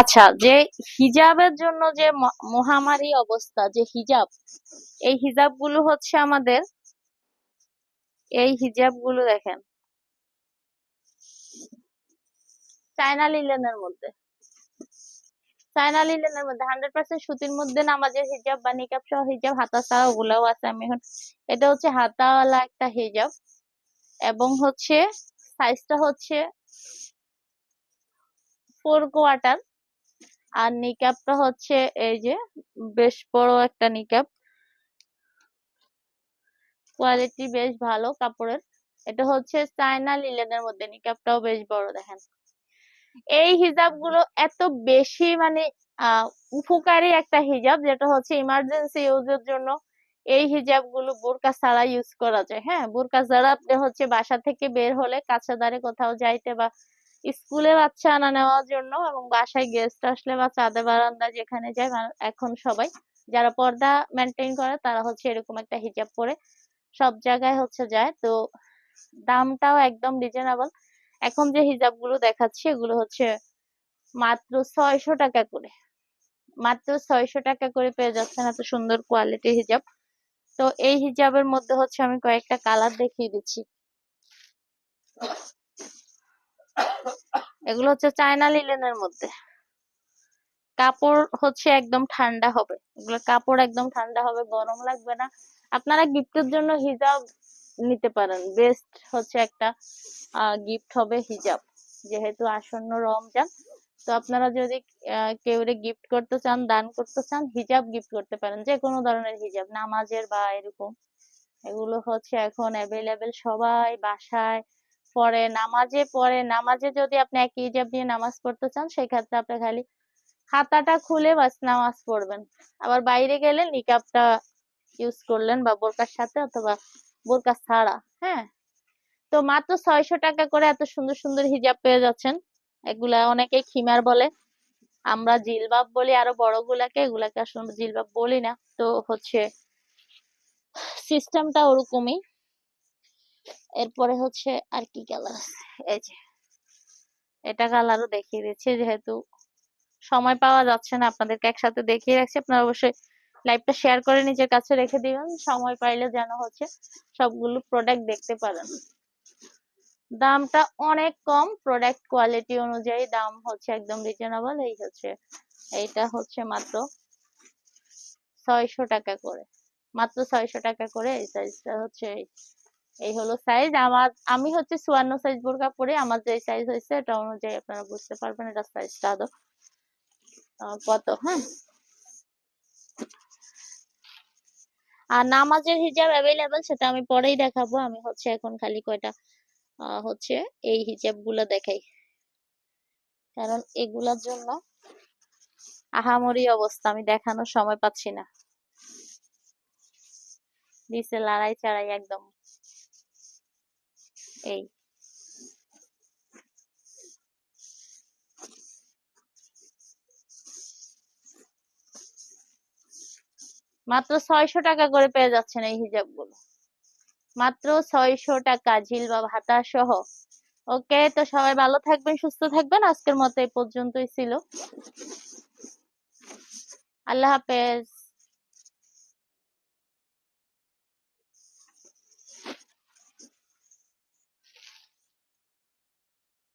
আচ্ছা যে হিজাবের জন্য যে মহামারী অবস্থা, যে হিজাব, এই হিজাবগুলো হচ্ছে আমাদের, এই হিজাবগুলো দেখেন। চায়না লিলেনের মধ্যে। চায়না লিলেনের মধ্যে, হান্ড্রেড পার্সেন্ট সুতির মধ্যে নামাজের হিজাব বা নিকাব সহ হিজাব, হাতা ছাড়া ওগুলাও আছে আমি এখন। এটা হচ্ছে হাতাওয়ালা একটা হিজাব এবং হচ্ছে সাইজটা হচ্ছে ফোর কোয়ার্টার আর নিকাবটা হচ্ছে এই যে বেশ বড় একটা নিকাব। কোয়ালিটি বেশ ভালো কাপড়ের। এটা হচ্ছে চায়না লিলেনের মধ্যে, নিকাবটাও বেশ বড়, দেখেন। এই হিজাবগুলো এত বেশি মানে উপকারী একটা হিজাব, যেটা হচ্ছে ইমার্জেন্সি ইউজের জন্য এই হিজাবগুলো বোরকা ছাড়া ইউজ করা যায়। হ্যাঁ বোরকা ছাড়া আপনি হচ্ছে বাসা থেকে বের হলে কাছে দাঁড়ে কোথাও যাইতে বা স্কুলে বাচ্চা আনা নেওয়ার জন্য এবং বাসায় গেস্ট আসলে বা চাঁদে বারান্দা যেখানে যায় এখন সবাই যারা পর্দা মেনটেন করে তারা হচ্ছে এরকম একটা হিজাব পরে সব জায়গায় হচ্ছে যায়। তো দামটাও একদম রিজনেবল এখন যে হিজাবগুলো দেখাচ্ছি এগুলো হচ্ছে মাত্র ছয়শো টাকা করে। মাত্র ছয়শো টাকা করে পেয়ে যাচ্ছেন এত সুন্দর কোয়ালিটির হিজাব। তো এই হিজাবের মধ্যে হচ্ছে আমি কয়েকটা কালার দেখিয়ে দিচ্ছি। এগুলো হচ্ছে চায়না লিলেনের মধ্যে। কাপড় হচ্ছে একদম ঠান্ডা হবে। এগুলো কাপড় একদম ঠান্ডা হবে, গরম লাগবে না। আপনারা গিফটের জন্য হিজাব নিতে পারেন। বেস্ট হচ্ছে একটা গিফট হবে হিজাব যেহেতু আসন্ন রমজান, তো আপনারা যদি কেউ গিফট করতে চান, দান করতে চান হিজাব গিফট করতে পারেন। যে কোনো ধরনের হিজাব নামাজের বা এরকম। এগুলো হচ্ছে এখন অ্যাভেলেবেল সবাই বাসায় পরে নামাজে পরে নামাজে যদি আপনি একই হিজাব নিয়ে নামাজ পড়তে চান, সেক্ষেত্রে আপনি খালি হাতাটা খুলে বাস নামাজ পড়বেন। আবার বাইরে গেলে নিকাবটা ইউজ করলেন বা বোরকার সাথে অথবা বোরকা ছাড়া হ্যাঁ? তো মাত্র ছয়শো টাকা করে এত সুন্দর সুন্দর হিজাব পেয়ে যাচ্ছেন। এগুলা অনেকে খিমার বলে। আমরা জিলবাব বলি, আরও বড়গুলাকে, এগুলাকে আসলে জিলবাব বলি না। তো হচ্ছে, সিস্টেমটা ওরকমই। এরপরে হচ্ছে আর কি কালার আছে এই যে, এটা কালারও দেখিয়ে দিচ্ছি যেহেতু সময় পাওয়া যাচ্ছে না আপনাদেরকে একসাথে দেখিয়ে রাখছি। আপনারা অবশ্যই লাইভটা শেয়ার করে নিজের কাছে রেখে দিবেন। সময় পাইলে যেন হচ্ছে সবগুলো প্রোডাক্ট দেখতে পারেন। দামটা অনেক কম প্রোডাক্ট কোয়ালিটি অনুযায়ী দাম হচ্ছে একদম রিজনেবল এই হচ্ছে, এইটা হচ্ছে মাত্র ছয়শো টাকা করে। মাত্র ছয়শো টাকা করে এই সাইজটা হচ্ছে এই হলো সাইজ আমার, আমি হচ্ছে চুয়ান্ন সাইজ বোরকা পরে, আমার যে সাইজ হয়েছে, এটা অনুযায়ী আপনারা বুঝতে পারবেন এটা সাইজটা আদৌ কত হ্যাঁ? আর নামাজের হিজাব অ্যাভেলেবেল সেটা আমি পরেই দেখাবো, আমি হচ্ছে এখন খালি কয়টা হচ্ছে এই হিজাবগুলো দেখাই। কারণ এগুলার জন্য আহামরি অবস্থা, আমি দেখানোর সময় পাচ্ছি না। দিছে লড়াই চাড়াই একদম এই। মাত্র ছয়শো টাকা করে পেয়ে যাচ্ছেন এই হিজাবগুলো মাত্র ছয়শো টাকা ঝিল বা ভাতা সহ। ওকে, তো সবাই ভালো থাকবেন, সুস্থ থাকবেন। আজকের মতো এই পর্যন্তই ছিল। আল্লাহ হাফেজ।